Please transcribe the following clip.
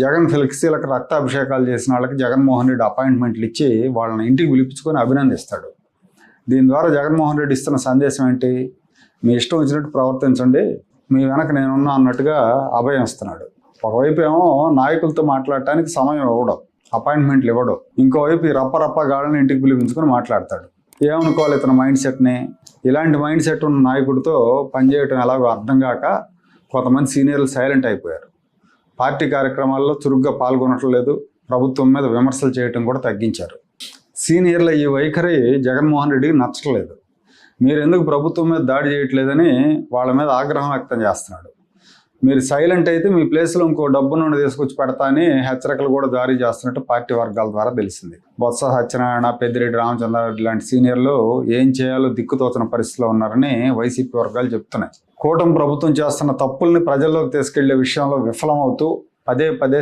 జగన్ ఫ్లెక్సీలకు రక్తాభిషేకాలు చేసిన వాళ్ళకి జగన్మోహన్ రెడ్డి అపాయింట్మెంట్లు ఇచ్చి వాళ్ళని ఇంటికి పిలిపించుకొని అభినందిస్తాడు. దీని ద్వారా జగన్మోహన్ రెడ్డి ఇస్తున్న సందేశం ఏంటి? మీ ఇష్టం వచ్చినట్టు ప్రవర్తించండి. మీ వెనక నేనున్నా అన్నట్టుగా అభయం ఇస్తున్నాడు. ఒకవైపు ఏమో నాయకులతో మాట్లాడటానికి సమయం ఇవ్వడం అపాయింట్మెంట్లు ఇవ్వడం ఇంకోవైపు ఈ రప్ప రప్ప గాళ్ళని ఇంటికి పిలిపించుకొని మాట్లాడతాడు. ఏమనుకోవాలి ఇతని మైండ్ సెట్ని? ఇలాంటి మైండ్ సెట్ ఉన్న నాయకుడితో పనిచేయటం ఎలాగో అర్థం కాక కొంతమంది సీనియర్లు సైలెంట్ అయిపోయారు. పార్టీ కార్యక్రమాల్లో చురుగ్గా పాల్గొనట్లేదు ప్రభుత్వం మీద విమర్శలు చేయటం కూడా తగ్గించారు. సీనియర్ల ఈ వైఖరి జగన్మోహన్ రెడ్డికి నచ్చట్లేదు. మీరు ఎందుకు ప్రభుత్వం మీద దాడి చేయట్లేదని వాళ్ళ మీద ఆగ్రహం వ్యక్తం చేస్తున్నాడు. మీరు సైలెంట్ అయితే మీ ప్లేస్లో ఇంకో డబ్బు నుండి తీసుకొచ్చి పెడతా అని హెచ్చరికలు కూడా జారీ చేస్తున్నట్టు పార్టీ వర్గాల ద్వారా తెలిసింది. బొత్స సత్యనారాయణ పెద్దిరెడ్డి రామచంద్రారెడ్డి లాంటి సీనియర్లు ఏం చేయాలో దిక్కుతోచన పరిస్థితిలో ఉన్నారని వైసీపీ వర్గాలు చెప్తున్నాయి. కూటమి ప్రభుత్వం చేస్తున్న తప్పుల్ని ప్రజల్లోకి తీసుకెళ్ళే విషయంలో విఫలమవుతూ పదే పదే